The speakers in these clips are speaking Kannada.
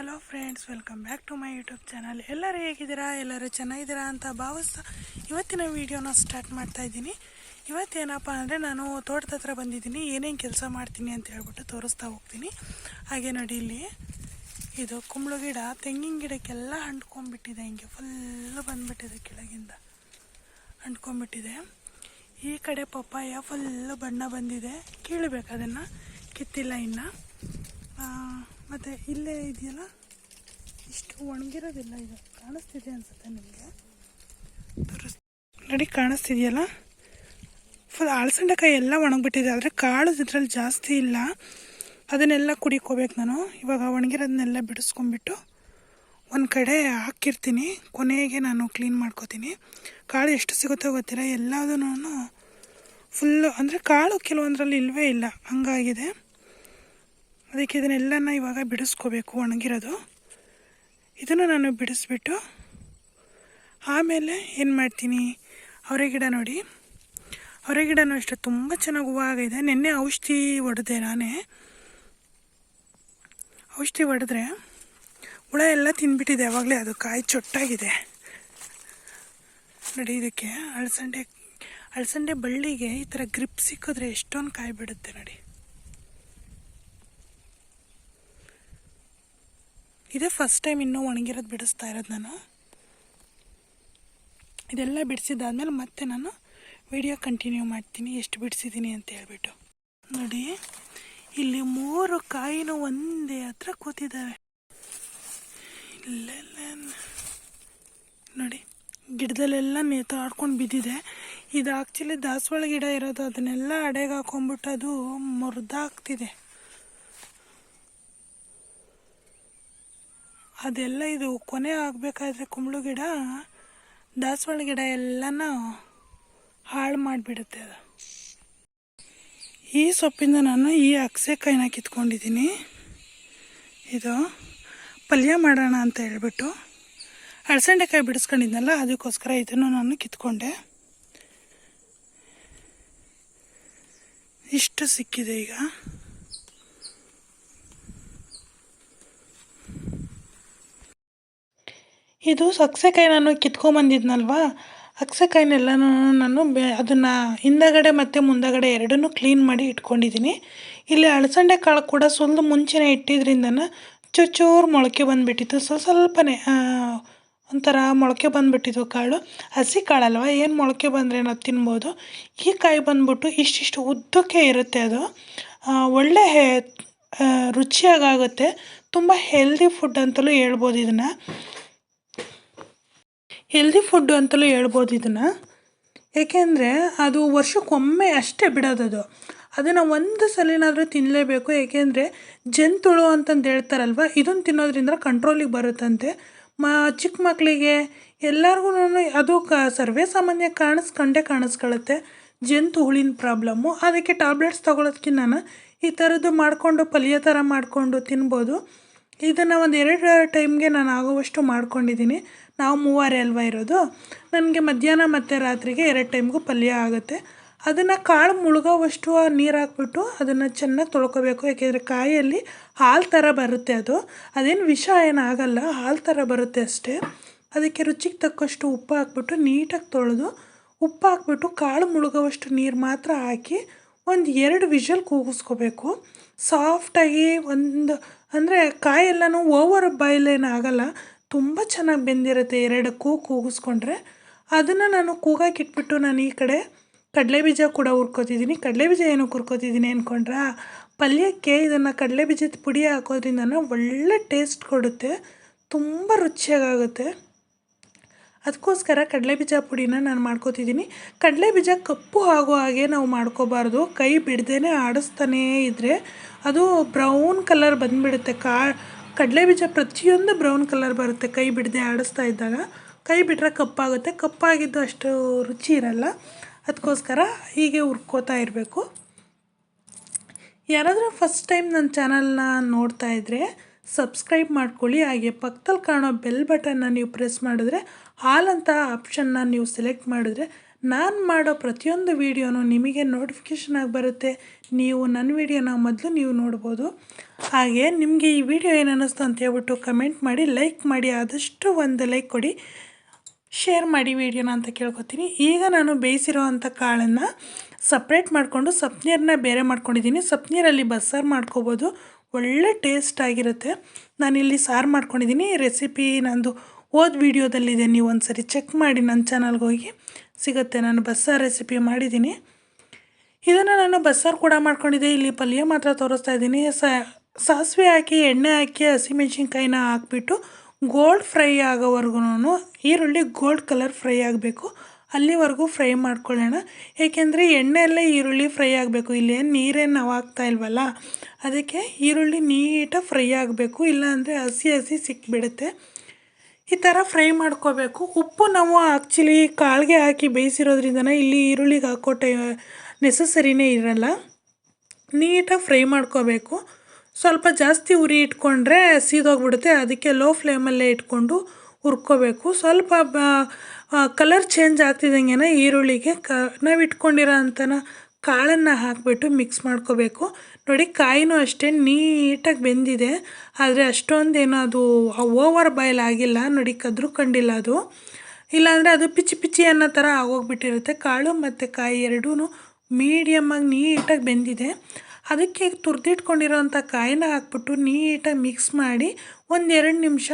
Hello friends welcome back to my YouTube channel ಎಲ್ಲರೂ ಹೇಗಿದ್ದೀರಾ? ಎಲ್ಲರೂ ಚೆನ್ನಾಗಿದ್ದೀರಾ ಅಂತ ಭಾವಿಸ್ತಾ ಇವತ್ತಿನ ವೀಡಿಯೋನ ಸ್ಟಾರ್ಟ್ ಮಾಡ್ತಾ ಇದ್ದೀನಿ. ಇವತ್ತೇನಪ್ಪ ಅಂದರೆ ನಾನು ತೋಟದ ಹತ್ರ ಬಂದಿದ್ದೀನಿ. ಏನೇನು ಕೆಲಸ ಮಾಡ್ತೀನಿ ಅಂತ ಹೇಳ್ಬಿಟ್ಟು ತೋರಿಸ್ತಾ ಹೋಗ್ತೀನಿ. ಹಾಗೆ ನೋಡಿ ಇಲ್ಲಿ. ಇದು ಕುಂಬಳ ಗಿಡ, ತೆಂಗಿನ ಗಿಡಕ್ಕೆಲ್ಲ ಅಂಟ್ಕೊಂಡ್ಬಿಟ್ಟಿದೆ. ಹಿಂಗೆ ಫುಲ್ಲು ಬಂದ್ಬಿಟ್ಟಿದೆ ಕೆಳಗಿಂದ. ಅಂಟ್ಕೊಂಡ್ಬಿಟ್ಟಿದೆ. ಈ ಕಡೆ ಪಪ್ಪಾಯ ಫುಲ್ಲು ಬಣ್ಣ ಬಂದಿದೆ. ಕೀಳಬೇಕು ಅದನ್ನು? ಕಿತ್ತಿಲ್ಲ ಇನ್ನು. ಮತ್ತು ಇಲ್ಲೇ ಇದೆಯಲ್ಲ? ಇಷ್ಟು ಒಣಗಿರೋದಿಲ್ಲ ಇದು ಕಾಣಿಸ್ತಿದೆ ಅನ್ಸುತ್ತೆ ನಿಮಗೆ? ತೋರಿಸ್ ನೋಡಿ, ಕಾಣಿಸ್ತಿದೆಯಲ್ಲ? ಫುಲ್ ಅಳಸಂಡೆಕಾಯಿ ಎಲ್ಲ ಒಣಗಿಬಿಟ್ಟಿದೆ, ಆದರೆ ಕಾಳು ಇದ್ರಲ್ಲಿ ಜಾಸ್ತಿ ಇಲ್ಲ. ಅದನ್ನೆಲ್ಲ ಕುಡಿಕೋಬೇಕು ನಾನು. ಇವಾಗ ಒಣಗಿರೋದನ್ನೆಲ್ಲ ಬಿಡಿಸ್ಕೊಂಡ್ಬಿಟ್ಟು ಒಂದು ಕಡೆ ಹಾಕಿರ್ತೀನಿ. ಕೊನೆಗೆ ನಾನು ಕ್ಲೀನ್ ಮಾಡ್ಕೋತೀನಿ. ಕಾಳು ಎಷ್ಟು ಸಿಗುತ್ತೋ ಗೊತ್ತಿಲ್ಲ. ಎಲ್ಲದೂ ಫುಲ್ಲು ಅಂದರೆ ಕಾಳು ಕೆಲವೊಂದರಲ್ಲಿ ಇಲ್ಲವೇ ಇಲ್ಲ. ಹಂಗಾಗಿದೆ. ಅದಕ್ಕೆ ಇದನ್ನೆಲ್ಲನ ಇವಾಗ ಬಿಡಿಸ್ಕೋಬೇಕು ಒಣಗಿರೋದು. ಇದನ್ನು ನಾನು ಬಿಡಿಸ್ಬಿಟ್ಟು ಆಮೇಲೆ ಏನು ಮಾಡ್ತೀನಿ? ಅವರೆ ಗಿಡ ನೋಡಿ. ಅವರೆ ಗಿಡನೂ ಅಷ್ಟೇ, ತುಂಬ ಚೆನ್ನಾಗಿ ಹೂವು ಆಗಿದೆ. ನಿನ್ನೆ ಔಷಧಿ ಹೊಡೆದೆ ನಾನೇ. ಔಷಧಿ ಹೊಡೆದ್ರೆ ಹುಳ ಎಲ್ಲ ತಿಂದ್ಬಿಟ್ಟಿದೆ ಯಾವಾಗಲೇ ಅದು ಕಾಯಿ ಚೊಟ್ಟಾಗಿದೆ. ನೋಡಿ ಇದಕ್ಕೆ ಅಳಸಂಡೆ ಅಳಸಂಡೆ ಬಳ್ಳಿಗೆ ಈ ಥರ ಗ್ರಿಪ್ ಸಿಕ್ಕಿದ್ರೆ ಎಷ್ಟೊಂದು ಕಾಯಿ ಬಿಡುತ್ತೆ ನೋಡಿ. ಇದೇ ಫಸ್ಟ್ ಟೈಮ್ ಇನ್ನೂ ಒಣಗಿರೋದು ಬಿಡಿಸ್ತಾ ಇರೋದು ನಾನು. ಇದೆಲ್ಲ ಬಿಡಿಸಿದ್ದಾದ್ಮೇಲೆ ಮತ್ತೆ ನಾನು ವಿಡಿಯೋ ಕಂಟಿನ್ಯೂ ಮಾಡ್ತೀನಿ, ಎಷ್ಟು ಬಿಡಿಸಿದ್ದೀನಿ ಅಂತ ಹೇಳ್ಬಿಟ್ಟು. ನೋಡಿ, ಇಲ್ಲಿ ಮೂರು ಕಾಯಿನೂ ಒಂದೇ ಹತ್ರ ಕೂತಿದ್ದಾವೆ ಇಲ್ಲೆಲ್ಲ ನೋಡಿ, ಗಿಡದಲ್ಲೆಲ್ಲ ನೇತಾಡ್ಕೊಂಡು ಬಿದ್ದಿದೆ. ಇದು ಆ್ಯಕ್ಚುಲಿ ದಾಸವಾಳ ಗಿಡ ಇರೋದು, ಅದನ್ನೆಲ್ಲ ಅಡೆಗೆ ಹಾಕೊಂಡ್ಬಿಟ್ಟು ಅದು ಮುರಿದಾಗ್ತಿದೆ. ಅದೆಲ್ಲ ಇದು ಕೊನೆ ಆಗಬೇಕಾದ್ರೆ ಕುಂಬಳು ಗಿಡ, ದಾಸವಾಳ ಗಿಡ ಎಲ್ಲನ ಹಾಳು ಮಾಡಿಬಿಡುತ್ತೆ ಅದು. ಈ ಸೊಪ್ಪಿಂದ ನಾನು ಈ ಅಗಸೆಕಾಯಿನ ಕಿತ್ಕೊಂಡಿದ್ದೀನಿ. ಇದು ಪಲ್ಯ ಮಾಡೋಣ ಅಂತ ಹೇಳ್ಬಿಟ್ಟು ಅಳಸಂಡೆಕಾಯಿ ಬಿಡಿಸ್ಕೊಂಡಿದ್ನಲ್ಲ, ಅದಕ್ಕೋಸ್ಕರ ಇದನ್ನು ನಾನು ಕಿತ್ಕೊಂಡೆ. ಇಷ್ಟು ಸಿಕ್ಕಿದೆ ಈಗ. ಇದು ಸಕ್ಸೆಕಾಯಿ ನಾನು ಕಿತ್ಕೊಂಬಂದಿದ್ನಲ್ವ? ಅಕ್ಸೆಕಾಯಿನೆಲ್ಲನೂ ನಾನು ಬೆ ಅದನ್ನು ಹಿಂದಗಡೆ ಮತ್ತು ಮುಂದಗಡೆ ಎರಡನ್ನೂ ಕ್ಲೀನ್ ಮಾಡಿ ಇಟ್ಕೊಂಡಿದ್ದೀನಿ. ಇಲ್ಲಿ ಅಳಸಂಡೆ ಕಾಳು ಕೂಡ ಸ್ವಲ್ಪ ಮುಂಚೆನೇ ಇಟ್ಟಿದ್ರಿಂದನ ಚೂರು ಮೊಳಕೆ ಬಂದುಬಿಟ್ಟಿತ್ತು. ಸ್ವಲ್ಪ ಸ್ವಲ್ಪನೇ ಒಂಥರ ಮೊಳಕೆ ಬಂದುಬಿಟ್ಟಿತ್ತು ಕಾಳು. ಹಸಿ ಕಾಳಲ್ವ ಏನು ಮೊಳಕೆ ಬಂದರೆ ನಾವು ತಿನ್ಬೋದು? ಈ ಕಾಯಿ ಬಂದ್ಬಿಟ್ಟು ಇಷ್ಟಿಷ್ಟು ಉದ್ದಕ್ಕೆ ಇರುತ್ತೆ ಅದು. ಒಳ್ಳೆ ರುಚಿಯಾಗುತ್ತೆ ತುಂಬ ಹೆಲ್ದಿ ಫುಡ್ ಅಂತಲೂ ಹೇಳ್ಬೋದು ಇದನ್ನು. ಹೆಲ್ದಿ ಫುಡ್ಡು ಅಂತಲೂ ಹೇಳ್ಬೋದು ಇದನ್ನು. ಏಕೆಂದರೆ ಅದು ವರ್ಷಕ್ಕೊಮ್ಮೆ ಅಷ್ಟೇ ಬಿಡೋದದು. ಅದನ್ನು ಒಂದು ಸಲನಾದರೂ ತಿನ್ನಲೇಬೇಕು ಏಕೆಂದರೆ ಜಂತುಳು ಅಂತಂದು ಹೇಳ್ತಾರಲ್ವ ಇದನ್ನು ತಿನ್ನೋದ್ರಿಂದ ಕಂಟ್ರೋಲಿಗೆ ಬರುತ್ತಂತೆ. ಮ ಚಿಕ್ಕ ಮಕ್ಕಳಿಗೆ ಎಲ್ಲರಿಗೂ ಅದು ಕ, ಸರ್ವೇ ಸಾಮಾನ್ಯ ಕಾಣಿಸ್ಕೊಂಡೇ ಕಾಣಿಸ್ಕೊಳ್ಳುತ್ತೆ ಜಂತು ಹುಳಿನ ಪ್ರಾಬ್ಲಮ್ಮು. ಅದಕ್ಕೆ ಟ್ಯಾಬ್ಲೆಟ್ಸ್ ತೊಗೊಳೋದ್ಕಿಂತ ಈ ಥರದ್ದು ಮಾಡಿಕೊಂಡು, ಪಲ್ಯ ಥರ ಮಾಡಿಕೊಂಡು ತಿನ್ಬೋದು. ಇದನ್ನು ಒಂದು ಎರಡು ಟೈಮ್ಗೆ ನಾನು ಆಗುವಷ್ಟು ಮಾಡ್ಕೊಂಡಿದ್ದೀನಿ ನಾವು ಮೂವರೇ ಇರೋದು? ನನಗೆ ಮಧ್ಯಾಹ್ನ ಮತ್ತು ರಾತ್ರಿಗೆ ಎರಡು ಟೈಮ್ಗೂ ಪಲ್ಯ ಆಗುತ್ತೆ. ಅದನ್ನು ಕಾಳು ಮುಳುಗೋವಷ್ಟು ನೀರು ಹಾಕ್ಬಿಟ್ಟು ಅದನ್ನು ಚೆನ್ನಾಗಿ ತೊಳ್ಕೊಬೇಕು. ಯಾಕೆಂದರೆ ಕಾಯಲ್ಲಿ ಹಾಲು ಥರ ಬರುತ್ತೆ ಅದು. ಅದೇನು ವಿಷ ಏನಾಗಲ್ಲ ಹಾಲು ಥರ ಬರುತ್ತೆ ಅಷ್ಟೇ. ಅದಕ್ಕೆ ರುಚಿಗೆ ತಕ್ಕಷ್ಟು ಉಪ್ಪು ಹಾಕ್ಬಿಟ್ಟು ನೀಟಾಗಿ ತೊಳೆದು ಉಪ್ಪು ಹಾಕ್ಬಿಟ್ಟು ಕಾಳು ಮುಳುಗೋವಷ್ಟು ನೀರು ಮಾತ್ರ ಹಾಕಿ ಒಂದು ಎರಡು ವಿಷಲ್ ಕೂಗಿಸ್ಕೋಬೇಕು. ಸಾಫ್ಟಾಗಿ ಒಂದು ಅಂದರೆ ಕಾಯೆಲ್ಲನೂ ಓವರ್ ಬಾಯ್ಲ್ ಏನಾಗಲ್ಲ ತುಂಬ ಚೆನ್ನಾಗಿ ಬೆಂದಿರುತ್ತೆ ಎರಡು ಕೂಗು ಕೂಗಿಸ್ಕೊಂಡ್ರೆ. ಅದನ್ನು ನಾನು ಕೂಗಾಕಿಟ್ಬಿಟ್ಟು ನಾನು ಈ ಕಡೆ ಕಡಲೆ ಬೀಜ ಕೂಡ ಹುರ್ಕೋತಿದ್ದೀನಿ. ಕಡಲೆ ಬೀಜ ಏನು ಹುರ್ಕೋತಿದ್ದೀನಿ ಅಂದ್ಕೊಂಡ್ರಾ ಪಲ್ಯಕ್ಕೆ ಇದನ್ನು ಕಡಲೆ ಬೀಜದ ಪುಡಿ ಹಾಕೋದ್ರಿಂದ ಒಳ್ಳೆ ಟೇಸ್ಟ್ ಕೊಡುತ್ತೆ. ತುಂಬ ರುಚಿಯಾಗುತ್ತೆ ಅದಕ್ಕೋಸ್ಕರ ಕಡಲೆ ಬೀಜ ಪುಡಿನ ನಾನು ಮಾಡ್ಕೋತಿದ್ದೀನಿ. ಕಡಲೆ ಬೀಜ ಕಪ್ಪು ಆಗೋ ಹಾಗೆ ನಾವು ಮಾಡ್ಕೋಬಾರ್ದು. ಕೈ ಬಿಡ್ದೇ ಆಡಿಸ್ತಾನೇ ಇದ್ದರೆ ಅದು ಬ್ರೌನ್ ಕಲರ್ ಬಂದುಬಿಡುತ್ತೆ. ಕಾ ಕಡಲೆ ಬೀಜ ಪ್ರತಿಯೊಂದು ಬ್ರೌನ್ ಕಲರ್ ಬರುತ್ತೆ. ಕೈ ಬಿಡದೆ ಆಡಿಸ್ತಾ ಇದ್ದಾಗ ಕೈ ಬಿಟ್ಟರೆ ಕಪ್ಪಾಗುತ್ತೆ. ಕಪ್ಪಾಗಿದ್ದು ಅಷ್ಟು ರುಚಿ ಇರಲ್ಲ. ಅದಕ್ಕೋಸ್ಕರ ಹೀಗೆ ಹುರ್ಕೋತಾ ಇರಬೇಕು. ಯಾರಾದರೂ ಫಸ್ಟ್ ಟೈಮ್ ನನ್ನ ಚಾನಲ್ನ ನೋಡ್ತಾ ಇದ್ದರೆ ಸಬ್ಸ್ಕ್ರೈಬ್ ಮಾಡ್ಕೊಳ್ಳಿ. ಹಾಗೆ ಪಕ್ಕದಲ್ಲಿ ಕಾಣೋ ಬೆಲ್ ಬಟನ್ನ ನೀವು ಪ್ರೆಸ್ ಮಾಡಿದ್ರೆ ಹಾಲ್ ಅಂತ ಆಪ್ಷನ್ನ ನೀವು ಸೆಲೆಕ್ಟ್ ಮಾಡಿದ್ರೆ ನಾನು ಮಾಡೋ ಪ್ರತಿಯೊಂದು ವೀಡಿಯೋನು ನಿಮಗೆ ನೋಟಿಫಿಕೇಷನ್ ಆಗಿ ಬರುತ್ತೆ. ನೀವು ನನ್ನ ವಿಡಿಯೋನ ಮೊದಲು ನೀವು ನೋಡ್ಬೋದು. ಹಾಗೆ ನಿಮಗೆ ಈ ವಿಡಿಯೋ ಏನು ಅನ್ನಿಸ್ತು ಅಂತ ಹೇಳ್ಬಿಟ್ಟು ಕಮೆಂಟ್ ಮಾಡಿ ಲೈಕ್ ಮಾಡಿ, ಆದಷ್ಟು ಒಂದು ಲೈಕ್ ಕೊಡಿ. ಶೇರ್ ಮಾಡಿ ವಿಡಿಯೋನ ಅಂತ ಕೇಳ್ಕೊತೀನಿ. ಈಗ ನಾನು ಬೇಯಿಸಿರೋ ಅಂಥ ಕಾಳನ್ನು ಸಪ್ರೇಟ್ ಮಾಡಿಕೊಂಡು ಸಪ್ನೀರನ್ನ ಬೇರೆ ಮಾಡ್ಕೊಂಡಿದ್ದೀನಿ. ಸಪ್ನೀರಲ್ಲಿ ಬಸ್ಸಾರು ಮಾಡ್ಕೋಬೋದು. ಒಳ್ಳೆ ಟೇಸ್ಟ್ ಆಗಿರುತ್ತೆ. ನಾನಿಲ್ಲಿ ಸಾರು ಮಾಡ್ಕೊಂಡಿದ್ದೀನಿ. ರೆಸಿಪಿ ನಂದು ಓದ್ ವೀಡಿಯೋದಲ್ಲಿದೆ. ನೀವು ಒಂದು ಸರಿ ಚೆಕ್ ಮಾಡಿ ನನ್ನ ಚಾನಲ್ಗೆ ಹೋಗಿ ಸಿಗುತ್ತೆ. ನಾನು ಬಸ್ಸಾರು ರೆಸಿಪಿ ಮಾಡಿದ್ದೀನಿ. ಇದನ್ನು ನಾನು ಬಸ್ಸಾರು ಕೂಡ ಮಾಡ್ಕೊಂಡಿದ್ದೆ. ಇಲ್ಲಿ ಪಲ್ಯ ಮಾತ್ರ ತೋರಿಸ್ತಾ ಇದ್ದೀನಿ. ಸಾಸಿವೆ ಹಾಕಿ, ಎಣ್ಣೆ ಹಾಕಿ, ಹಸಿಮೆಣ್ಸಿನ್ಕಾಯಿನ ಹಾಕ್ಬಿಟ್ಟು ಗೋಲ್ಡ್ ಫ್ರೈ ಆಗೋವರೆಗೂ ಈರುಳ್ಳಿ ಗೋಲ್ಡ್ ಕಲರ್ ಫ್ರೈ ಆಗಬೇಕು. ಅಲ್ಲಿವರೆಗೂ ಫ್ರೈ ಮಾಡ್ಕೊಳ್ಳೋಣ. ಏಕೆಂದರೆ ಎಣ್ಣೆಯಲ್ಲೇ ಈರುಳ್ಳಿ ಫ್ರೈ ಆಗಬೇಕು. ಇಲ್ಲೇನು ನೀರೇನು ನಾವು ಹಾಕ್ತಾ ಇಲ್ವಲ್ಲ? ಅದಕ್ಕೆ ಈರುಳ್ಳಿ ನೀಟಾಗಿ ಫ್ರೈ ಆಗಬೇಕು. ಇಲ್ಲಾಂದರೆ ಹಸಿ ಹಸಿ ಸಿಕ್ಬಿಡುತ್ತೆ. ಈ ಥರ ಫ್ರೈ ಮಾಡ್ಕೋಬೇಕು. ಉಪ್ಪು ನಾವು ಆ್ಯಕ್ಚುಲಿ ಕಾಳಿಗೆ ಹಾಕಿ ಬೇಯಿಸಿರೋದ್ರಿಂದನೇ ಇಲ್ಲಿ ಈರುಳ್ಳಿಗೆ ಹಾಕೋ ಟೈ ನೆಸಸರಿನೇ ಇರಲ್ಲ. ನೀಟಾಗಿ ಫ್ರೈ ಮಾಡ್ಕೋಬೇಕು. ಸ್ವಲ್ಪ ಜಾಸ್ತಿ ಉರಿ ಇಟ್ಕೊಂಡ್ರೆ ಸೀದೋಗ್ಬಿಡುತ್ತೆ. ಅದಕ್ಕೆ ಲೋ ಫ್ಲೇಮಲ್ಲೇ ಇಟ್ಕೊಂಡು ಹುರ್ಕೋಬೇಕು. ಸ್ವಲ್ಪ ಕಲರ್ ಚೇಂಜ್ ಆಗ್ತಿದ್ದಂಗೆ ಈರುಳ್ಳಿಗೆ ಕ ನಾವು ಇಟ್ಕೊಂಡಿರೋ ಅಂಥನ ಕಾಳನ್ನು ಹಾಕಿಬಿಟ್ಟು ಮಿಕ್ಸ್ ಮಾಡ್ಕೋಬೇಕು. ನೋಡಿ ಕಾಯಿನೂ ಅಷ್ಟೇ ನೀಟಾಗಿ ಬೆಂದಿದೆ, ಆದರೆ ಅಷ್ಟೊಂದೇನು ಅದು ಓವರ್ ಬಾಯ್ಲ್ ಆಗಿಲ್ಲ. ನೋಡಿ ಕದ್ರು ಕಂಡಿಲ್ಲ ಅದು. ಇಲ್ಲಾಂದರೆ ಅದು ಪಿಚಿ ಪಿಚಿ ಅನ್ನೋ ಥರ ಆಗೋಗ್ಬಿಟ್ಟಿರುತ್ತೆ. ಕಾಳು ಮತ್ತು ಕಾಯಿ ಎರಡೂ ಮೀಡಿಯಮ್ಮಾಗಿ ನೀಟಾಗಿ ಬೆಂದಿದೆ. ಅದಕ್ಕೆ ತುರಿದಿಟ್ಕೊಂಡಿರೋಂಥ ಕಾಯಿನ ಹಾಕ್ಬಿಟ್ಟು ನೀಟಾಗಿ ಮಿಕ್ಸ್ ಮಾಡಿ ಒಂದೆರಡು ನಿಮಿಷ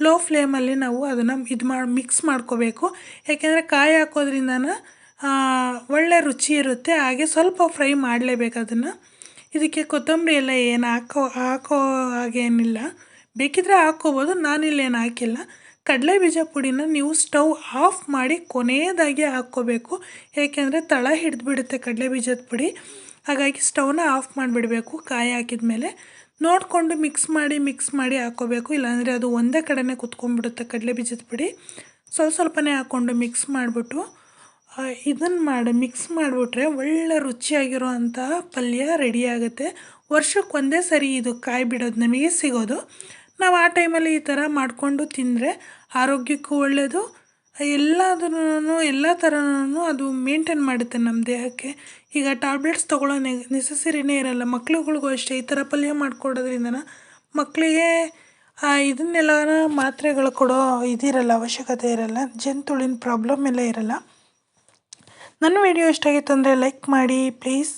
ಲೋ ಫ್ಲೇಮಲ್ಲಿ ನಾವು ಅದನ್ನು ಇದು ಮಾಡಿ ಮಿಕ್ಸ್ ಮಾಡ್ಕೋಬೇಕು. ಯಾಕೆಂದರೆ ಕಾಯಿ ಹಾಕೋದ್ರಿಂದನ ಒಳ್ಳೆ ರುಚಿ ಇರುತ್ತೆ. ಹಾಗೆ ಸ್ವಲ್ಪ ಫ್ರೈ ಮಾಡಲೇಬೇಕು ಅದನ್ನು. ಇದಕ್ಕೆ ಕೊತ್ತಂಬರಿ ಎಲ್ಲ ಏನು ಹಾಕೋ ಹಾಕೋ ಹಾಗೇನಿಲ್ಲ. ಬೇಕಿದ್ರೆ ಹಾಕ್ಕೋಬೋದು, ನಾನಿಲ್ಲೇನು ಹಾಕಿಲ್ಲ. ಕಡಲೆ ಬೀಜ ಪುಡಿನ ನೀವು ಸ್ಟವ್ ಆಫ್ ಮಾಡಿ ಕೊನೆಯದಾಗಿ ಹಾಕ್ಕೋಬೇಕು. ಏಕೆಂದರೆ ತಳ ಹಿಡಿದ್ಬಿಡುತ್ತೆ ಕಡಲೆ ಬೀಜದ ಪುಡಿ. ಹಾಗಾಗಿ ಸ್ಟವ್ನ ಆಫ್ ಮಾಡಿಬಿಡಬೇಕು ಕಾಯಿ ಹಾಕಿದ ಮೇಲೆ ನೋಡಿಕೊಂಡು ಮಿಕ್ಸ್ ಮಾಡಿ ಮಿಕ್ಸ್ ಮಾಡಿ ಹಾಕ್ಕೋಬೇಕು. ಇಲ್ಲಾಂದರೆ ಅದು ಒಂದೇ ಕಡೆನೇ ಕುತ್ಕೊಂಡ್ಬಿಡುತ್ತೆ ಕಡಲೆ ಬೀಜದ ಪುಡಿ. ಸ್ವಲ್ಪ ಸ್ವಲ್ಪನೇ ಹಾಕ್ಕೊಂಡು ಮಿಕ್ಸ್ ಮಾಡಿಬಿಟ್ಟು ಇದನ್ನು ಮಾಡಿ ಮಿಕ್ಸ್ ಮಾಡಿಬಿಟ್ರೆ ಒಳ್ಳೆ ರುಚಿಯಾಗಿರೋ ಅಂಥ ಪಲ್ಯ ರೆಡಿ ಆಗುತ್ತೆ. ವರ್ಷಕ್ಕೆ ಒಂದೇ ಸರಿ ಇದು ಕಾಯಿ ಬಿಡೋದು ನಮಗೆ ಸಿಗೋದು. ನಾವು ಆ ಟೈಮಲ್ಲಿ ಈ ಥರ ಮಾಡಿಕೊಂಡು ತಿಂದರೆ ಆರೋಗ್ಯಕ್ಕೂ ಒಳ್ಳೆಯದು ಎಲ್ಲದನ್ನೂ ಎಲ್ಲ ಥರನೂ ಅದು ಮೇಂಟೈನ್ ಮಾಡುತ್ತೆ ನಮ್ಮ ದೇಹಕ್ಕೆ. ಈಗ ಟ್ಯಾಬ್ಲೆಟ್ಸ್ ತೊಗೊಳ್ಳೋ ನೆ ನೆಸಸರಿನೇ ಇರಲ್ಲ. ಮಕ್ಳುಗಳಿಗೂ ಅಷ್ಟೇ ಈ ಥರ ಪಲ್ಯ ಮಾಡಿಕೊಡೋದ್ರಿಂದ ಮಕ್ಕಳಿಗೆ ಇದನ್ನೆಲ್ಲ ಮಾತ್ರೆಗಳು ಕೊಡೋ ಇದಿರಲ್ಲ, ಅವಶ್ಯಕತೆ ಇರಲ್ಲ. ಜಂತುಳಿನ ಪ್ರಾಬ್ಲಮ್ ಎಲ್ಲ ಇರಲ್ಲ. ನನ್ನ ವಿಡಿಯೋ ಇಷ್ಟ ಆಗಿತ್ತು ಅಂದರೆ ಲೈಕ್ ಮಾಡಿ ಪ್ಲೀಸ್